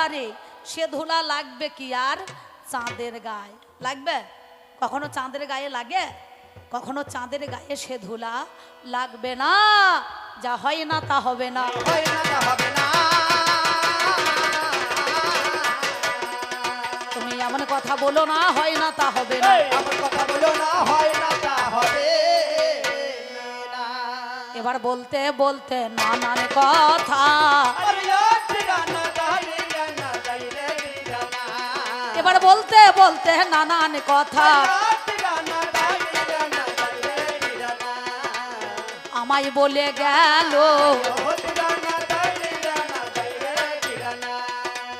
ধুলা রে? সে ধুলা লাগবে কি আর? চাঁদের গায়ে। লাগবে? কখনো চাঁদের গায়ে লাগে? কখনো চাঁদের গায়ে সে ধুলা লাগবে না। যা হয় না তা হবে না। হয় না তা হবে না। তুমি এমন কথা বলো না হয় না তা হবে না। কথা বলো না হয় না তা হবে না। এবার বলতে বলতে নানান কথা বলতে নানান কথা। আমায় বলে গেল,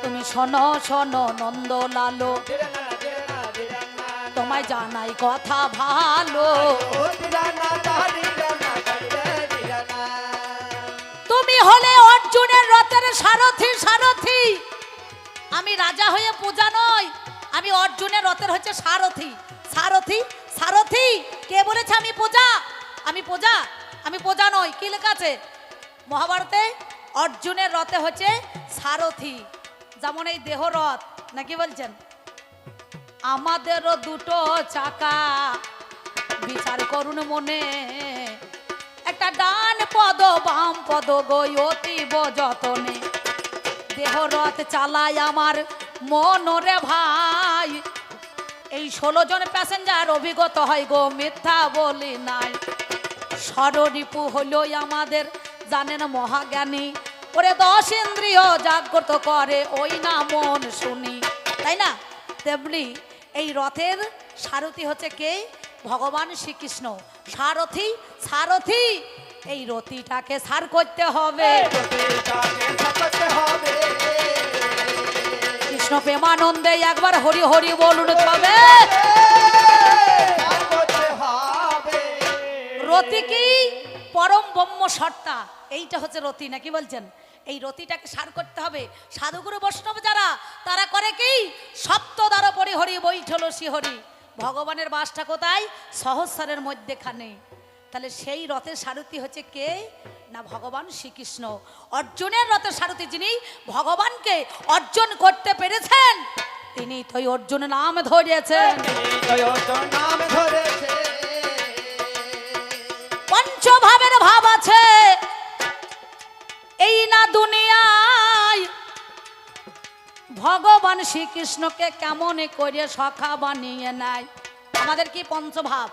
তুমি শোনো শোনো নন্দ লালো তোমায় জানাই কথা ভালো। তুমি হলে অর্জুনের রথের সারথি সারথি। আমি রাজা হয়ে পূজা নয় আমি অর্জুনের রথের হচ্ছে সারথি। সারথি? সারথি? কে বলেছে আমি পূজা আমি পূজা আমি পূজা নই, কি লেখা আছে? মহাভারতে অর্জুনের রথে হচ্ছে সারথি। যেমন এই দেহ রথ, নাকি বলছেন? আমাদেরও দুটো চাকা, বিচার করুন মনে। একটা ডান পদ, বাম পদ অতীব যতনে। দেহ রথ চালায় আমার মনরে ভাই। এই ষোলো জন প্যাসেঞ্জার অভিজ্ঞত হয় গো, মিথ্যা বলি নাই। ষড়রিপু হলো আমাদের, জানেন মহাজ্ঞানী। ওরে দশ ইন্দ্রিয় জাগ্রত করে, ওই না মন শুনি। তাই না? তেমনি এই রথের সারথি হচ্ছে কে? ভগবান শ্রীকৃষ্ণ। সারথি সারথি এই রথিটাকে সার করতে হবে। কৃষ্ণ প্রেমানন্দে একবার হরি হরি বলুন তবে। রতি কি? পরম ব্রহ্ম সত্তা। এইটা হচ্ছে রতি, নাকি বলছেন? এই রতিটাকে সার করতে হবে। সাধুগুরু বৈষ্ণব যারা, তারা করে কি? সপ্ত দ্বারা পরি হরি বৈঠল হরি ভগবানের বাসটা কোথায়? সহস্রের মধ্যেখানে। তাহলে সেই রথের সারথি হচ্ছে কে? না ভগবান শ্রীকৃষ্ণ। অর্জুনের রথের সারথি যিনি, ভগবানকে অর্জন করতে পেরেছেন, তিনি তো অর্জুন নাম ধরিয়েছেন নাম ধরেছে পঞ্চভাবের ভাব আছে। এই না দুনিয়ায় ভগবান শ্রীকৃষ্ণকে কেমন করে সখা বানিয়ে নেয়? আমাদের কি পঞ্চভাব?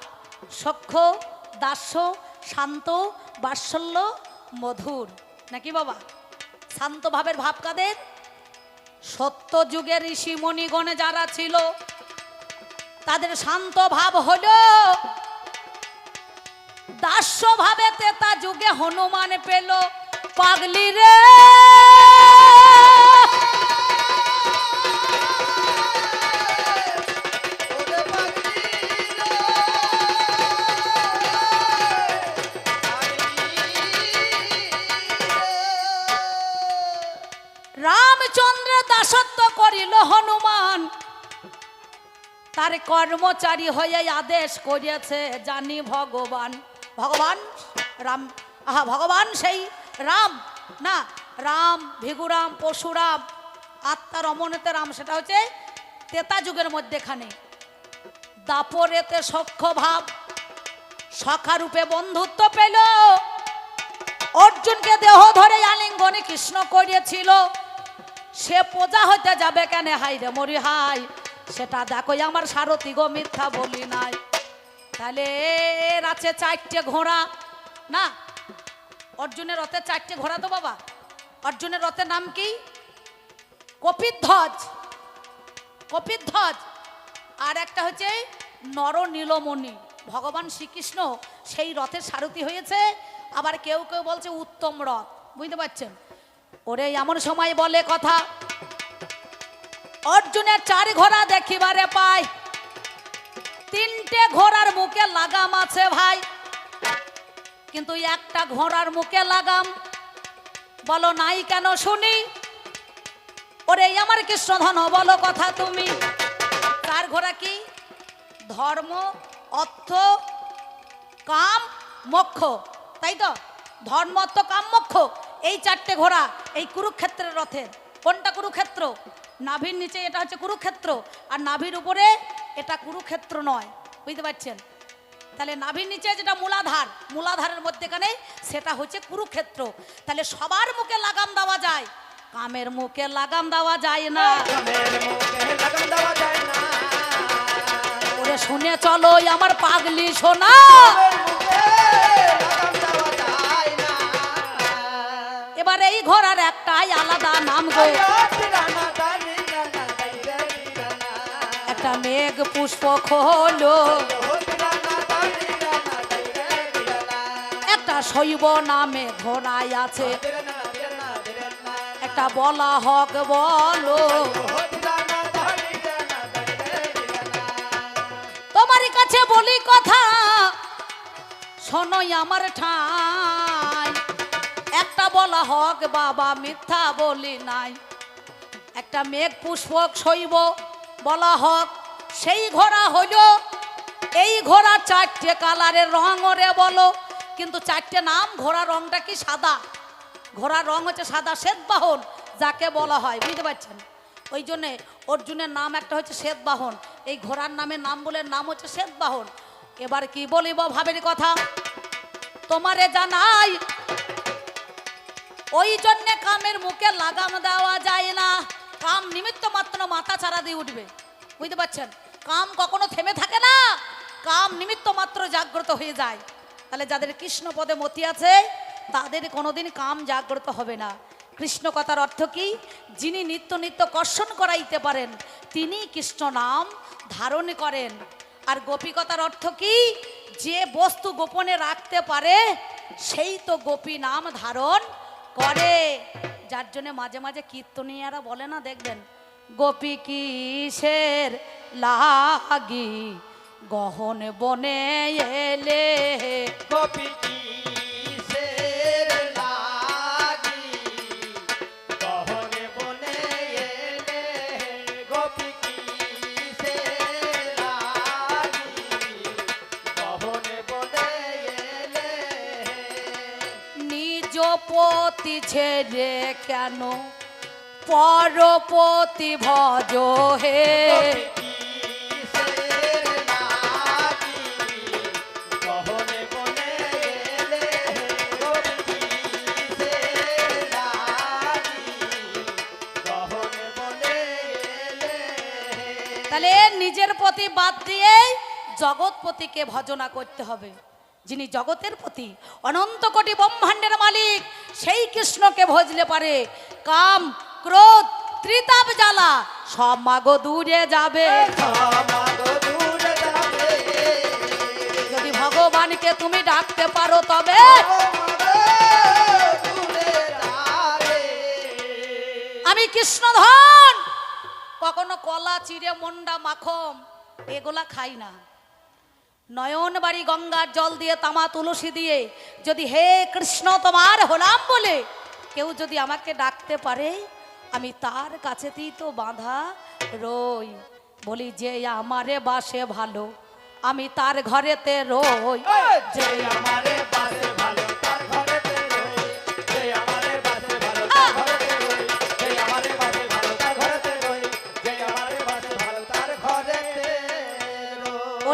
সখ্য? দাস্য, শান্ত, বাৎসল্য, মধুর। নাকি বাবা? শান্ত ভাবের ভাব কাদের? সত্য যুগের ঋষি মণিগণে যারা ছিল, তাদের শান্ত ভাব হলো, দাস্য ভাবে তেতা যুগে হনুমান পেল পাগলি রে। তার কর্মচারী হয়ে আদেশ করিয়াছে, জানি ভগবান। ভগবান রাম, আহা, ভগবান সেই রাম, না, রাম, ভিগুরাম, পশুরাম, আত্মার অমনতে রাম, সেটা হচ্ছে তেতা যুগের মধ্যেখানে। দাপরেতে সখ্য ভাব সখারূপে বন্ধুত্ব পেল। অর্জুনকে দেহ ধরে আলিঙ্গনে কৃষ্ণ করিয়েছিল। সে পূজা হইতে যাবে কেন? হাই রে মরি হাই সেটা দেখো আমার সারথি গো, মিথ্যা বলি নাই। তাহলে এর আছে চারটে ঘোড়া, না? অর্জুনের রথের চারটে ঘোড়া তো বাবা। অর্জুনের রথের নাম কি? কপিধ্বজ। কপিধ্বজ। আর একটা হচ্ছে নর নীলমণি ভগবান শ্রীকৃষ্ণ সেই রথের সারথি হয়েছে। আবার কেউ কেউ বলছে উত্তম রথ। বুঝতে পারছেন? ওরে, এমন সময় বলে কথা অর্জুনের চার ঘোড়া দেখিবারে পাই। তিনটে ঘোড়ার মুখে লাগাম আছে ভাই। কিন্তু একটা ঘোড়ার মুখে লাগাম। বলো নাই কেন শুনি? ওরে আমার কৃষ্ণধন, বলো কথা তুমি। চার ঘোড়া কি? ধর্ম, অর্থ, কাম, মোক্ষ। তাই তো? ধর্ম, অর্থ, কাম, মোক্ষ। এই চারটে ঘোড়া এই কুরুক্ষেত্রের রথের। কোনটা কুরুক্ষেত্র? নাভির নিচে এটা হচ্ছে কুরুক্ষেত্র, আর নাভির উপরে এটা কুরুক্ষেত্র নয়। বুঝতে পারছেন? তাহলে নাভির নিচে যেটা মূলাধার, মূলাধারের মধ্যেখানে সেটা হচ্ছে কুরুক্ষেত্র। তাহলে সবার মুখে লাগাম দেওয়া যায়, কামের মুখে লাগাম দেওয়া যায় না। ওরে শুনে চলো আমার পাগলি সোনা। এবার এই ঘোড়ার একটাই আলাদা নাম গো। মেঘ পুষ্প খোলো। একটা শৈব নামে ঘোড়াই আছে। একটা বলা হক বলো। তোমার কাছে বলি কথা, শোনোই আমার ঠাই। একটা বলা হক বাবা, মিথ্যা বলি নাই। একটা মেঘ পুষ্পক শৈব, বলা হক সেই ঘোড়া হইল এই ঘোড়া চারটে কালারের রং ওরে বলো। কিন্তু চারটে নাম, ঘোড়া রংটা কি সাদা? ঘোড়ার রং হচ্ছে সাদা শ্বেতবাহন, যাকে বলা হয়, বুঝতে পারছেন? ওই জন্যে অর্জুনের নাম একটা হচ্ছে শ্বেতবাহন। এই ঘোড়ার নামে নাম বলে নাম হচ্ছে শ্বেতবাহন। এবার কি বলিব ভাবের কথা? তোমারে জানাই, ওই জন্যে কামের মুখে লাগাম দেওয়া যায় না। কাম নিমিত্ত মাত্র মাথা ছাড়া দিয়ে উঠবে। বুঝতে পারছেন? কাম কখনো থেমে থাকে না। কাম নিমিত্ত মাত্র জাগ্রত হয়ে যায়। তাহলে যাদের কৃষ্ণ পদে মতি আছে, তাদের কোনোদিন কাম জাগ্রত হবে না। কৃষ্ণ কথার অর্থ কি? যিনি নিত্য নিত্য কর্ষণ করাইতে পারেন, তিনি কৃষ্ণ নাম ধারণ করেন। আর গোপিকতার অর্থ কি? যে বস্তু গোপনে রাখতে পারে, সেই তো গোপী নাম ধারণ করে। যার জন্য মাঝে মাঝে কীর্তনীয়ারা বলে না, দেখবেন? গোপী কিসের লাগি গহন বনে এলে। নিজ পতি ছেড়ে কেন? পরপতি ভজ হে। প্রতি বাদ দিয়ে জগৎপতিকে ভজনা করতে হবে। যিনি জগতের প্রতি অনন্ত কোটি ব্রহ্মাণ্ডের মালিক, সেই কৃষ্ণকে ভজলে পারে। কাম, ক্রোধ, ত্রিতাপ, জ্বালা, সব মাগো দূরে যাবে। যদি ভগবানকে তুমি ডাকতে পারো তবে আমি কৃষ্ণধন। কখনো কলা, চিড়ে, মন্ডা, মাখম এগুলা খাই না। নয়ন বাড়ি গঙ্গার জল দিয়ে তামা তুলসী দিয়ে যদি হে কৃষ্ণ তোমার হলাম বলে কেউ যদি আমাকে ডাকতে পারে আমি তার কাছেতেই তো বাঁধা রই। বলি যে আমারে বাসে ভালো আমি তার ঘরেতে রই। যে আমারে বাসে ভালো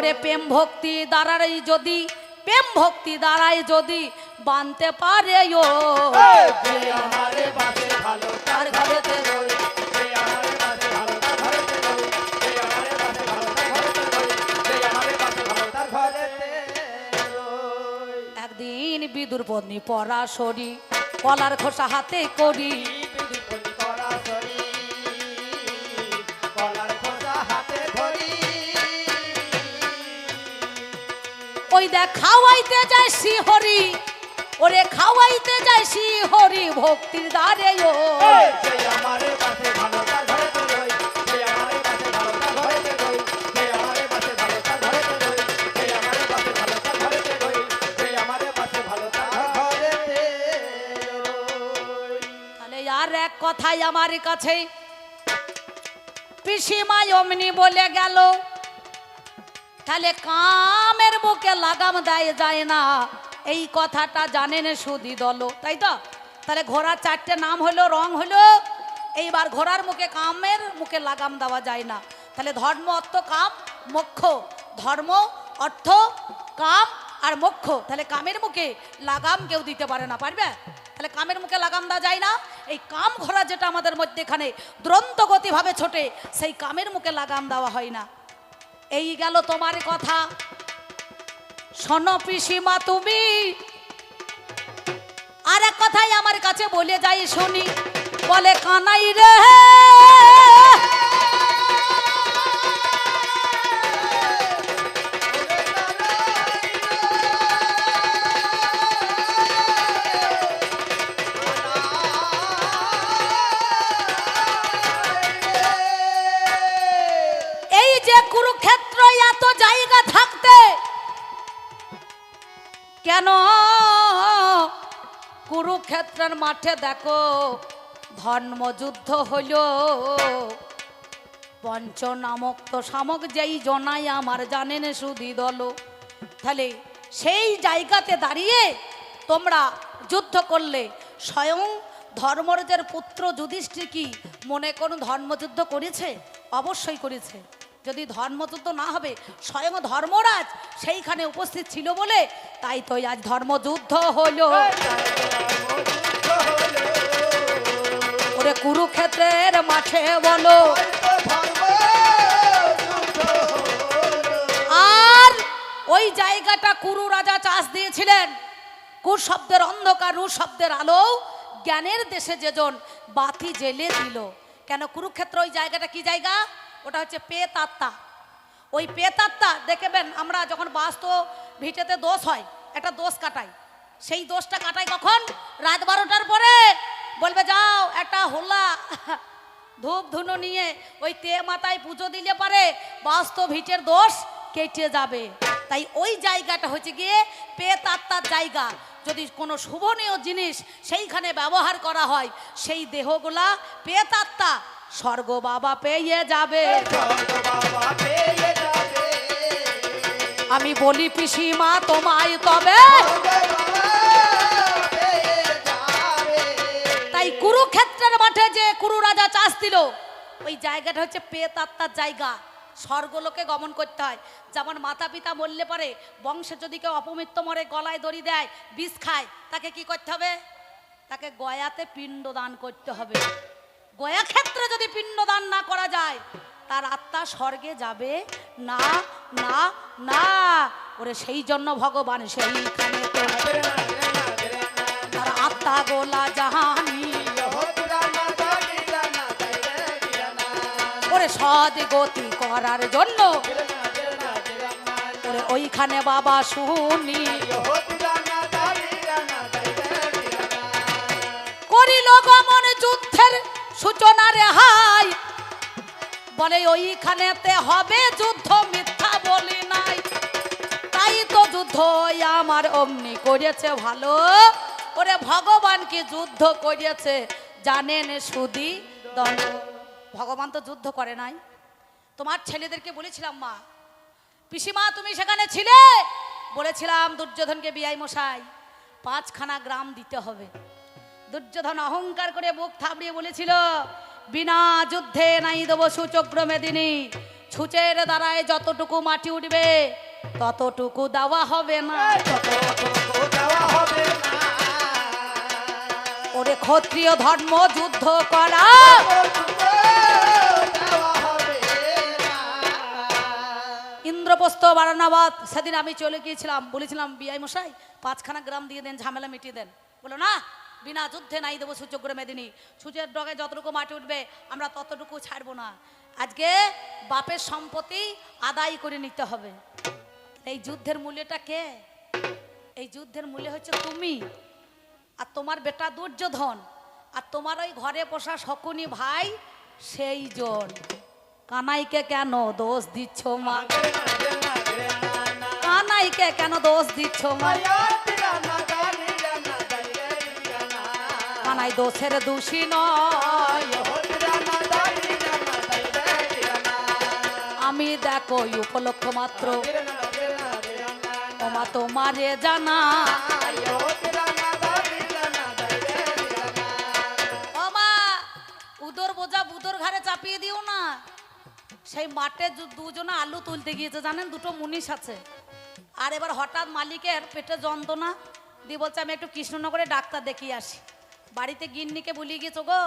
ওরে প্রেম ভক্তি দ্বারাই যদি প্রেম ভক্তি দ্বারাই যদি বানতে পারে ও। তার ঘরেতে একদিন বিদুর পত্নী পরাশরি কলার খোসা হাতে করি। ওই দেখ খাওয়াইতে যায় শ্রীহরি ওরে খাওয়াইতে যায় শ্রীহরি ভক্তির দ্বারে ও। কথাই আমার কাছে পিসিমাই অমনি বলে গেল তাহলে কামের বুকে লাগাম দেয় যায় না। এই কথাটা জানেন সুদি দল, তাই তো? তাহলে ঘোড়ার চারটে নাম হলো, রং হলো, এইবার ঘোড়ার মুখে কামের মুখে লাগাম দেওয়া যায় না। তাহলে ধর্ম অর্থ কাম, মোক্ষ। ধর্ম অর্থ কাম আর মোক্ষ। তাহলে কামের মুখে লাগাম কেউ দিতে পারে না, পারবে? তাহলে কামের মুখে লাগাম দেওয়া যায় না। এই কাম ঘোড়া যেটা আমাদের মধ্যে এখানে দুরন্ত গতিভাবে ছোটে, সেই কামের মুখে লাগাম দেওয়া হয় না। এই গেল তোমার কথা। শোনো পিসিমা তুমি। আর এক কথাই আমার কাছে বলে যাই শুনি। বলে কানাই রে। কেন? কুরুক্ষেত্রের মাঠে দেখো, ধর্মযুদ্ধ হইল। পঞ্চ নামক তো শামক যেই জনাই আমার জানেন সুদি দল। তাহলে সেই জায়গাতে দাঁড়িয়ে তোমরা যুদ্ধ করলে। স্বয়ং ধর্মরাজের পুত্র যুধিষ্ঠির কি মনে কোনো ধর্মযুদ্ধ করেছে? অবশ্যই করেছে। যদি ধর্মযুদ্ধ না হবে, স্বয়ং ধর্মরাজ সেইখানে উপস্থিত ছিল বলে, তাই তো আজ ধর্মযুদ্ধ হলো। ওরে কুরুক্ষেত্রের মাঠে বলো। আর ওই জায়গাটা কুরু রাজা চাষ দিয়েছিলেন। কুর শব্দের অন্ধকার রু শব্দের আলো জ্ঞানের দেশে যেজন বাতি জেলে দিল। কেন কুরুক্ষেত্র ওই জায়গাটা কি জায়গা? ওটা হচ্ছে পেতাত্মা ওই পেতাত্মা দেখবেন আমরা যখন বাস্ত ভিটেতে দোষ হয়, একটা দোষ কাটাই। সেই দোষটা কাটাই কখন? রাত বারোটার পরে। বলবে, যাও, একটা হোলা, ধূপ ধুনো নিয়ে ওই তে মাথায় পুজো দিলে পারে বাস্তব ভিটের দোষ কেটে যাবে। তাই ওই জায়গাটা হচ্ছে গিয়ে পেতাত্মার জায়গা। যদি কোনো শুভনীয় জিনিস সেইখানে ব্যবহার করা হয়, সেই দেহগুলা পেতাত্মা স্বর্গ বাবা পেয়ে যাবে। আমি বলি, পিসিমা, তোমায় তবে। তাই কুরুক্ষেত্রের মাঠে যে কুরু রাজা চাষ দিল, ওই জায়গাটা হচ্ছে পেতাত্মার জায়গা। স্বর্গলোকে গমন করতে হয়। যেমন মাতা পিতা মরলে পারে বংশে যদি কেউ অপমৃত্য মরে, গলায় দড়ি দেয়, বিষ খায়, তাকে কি করতে হবে? তাকে গয়াতে পিণ্ড দান করতে হবে। গয়া ক্ষেত্রে যদি পিণ্ড দান না করা যায়, তার আত্মা স্বর্গে যাবে। না না না। ওরে, সেই জন্য ভগবান তো তার আত্মা গোলা জাহানি। ওরে সদ গতি করার জন্য ওরে, ওইখানে বাবা শুনি। করিল গমন যুদ্ধের সূচনা রেহাই বলে, ওইখানেতে হবে যুদ্ধ, মিথ্যা বলি নাই। তাই তো যুদ্ধ আমার অমনি করেছে ভালো। ওরে ভগবানকে যুদ্ধ করিয়েছে জানেন সুদি দণ্ড। ভগবান তো যুদ্ধ করে নাই। তোমার ছেলেদেরকে বলেছিলাম, মা, পিসিমা, তুমি সেখানে ছিলে? বলেছিলাম, দুর্যোধনকে বিয়াই মশাই, পাঁচখানা গ্রাম দিতে হবে। দুর্যোধন অহংকার করে বুক থাবড়িয়ে বলেছিল বিনা যুদ্ধে নাই দেবো সুচক্র মেদিনী ছুচের দ্বারায় যতটুকু মাটি উঠবে ততটুকু দেওয়া হবে না। ওরে ক্ষত্রিয় ধর্ম যুদ্ধ করা। ইন্দ্রপ্রস্থ বারানাবাদ সেদিন আমি চলে গিয়েছিলাম বলেছিলাম বিআই মশাই পাঁচখানা গ্রাম দিয়ে দেন ঝামেলা মিটিয়ে দেন। বলো না বিনা যুদ্ধে নাই দেবো সূচক্র মেদিনী। সূচের ডগে যতটুকু মাটি উঠবে আমরা ততটুকু ছাড়বো না। আজকে বাপের সম্পত্তি আদায় করে নিতে হবে। এই যুদ্ধের মূল্যটা কে? এই যুদ্ধের মূল্য হচ্ছে তুমি। আর তোমার বেটা দুর্যোধন। আর তোমার ওই ঘরে পোষা শকুনি ভাই সেই জন। কানাইকে কেন দোষ দিচ্ছ মা? কানাইকে কেন দোষ দিচ্ছ মা? কানাই দোষের দোষী আমি দেখো উপলক্ষ মাত্র। ওমা তোমারে জানা বোঝা বুদোর চাপিয়ে দিও না। সেই মাঠে দুজনে আলু তুলতে গিয়েছে, জানেন? দুটো মুনিশ আছে। আর এবার হঠাৎ মালিকের পেটে যন্ত্রণা। দিয়ে বলছে, আমি একটু কৃষ্ণনগরে ডাক্তার দেখিয়ে আসি। বাড়িতে গিন্নিকে বলিয়ে গেছো গো?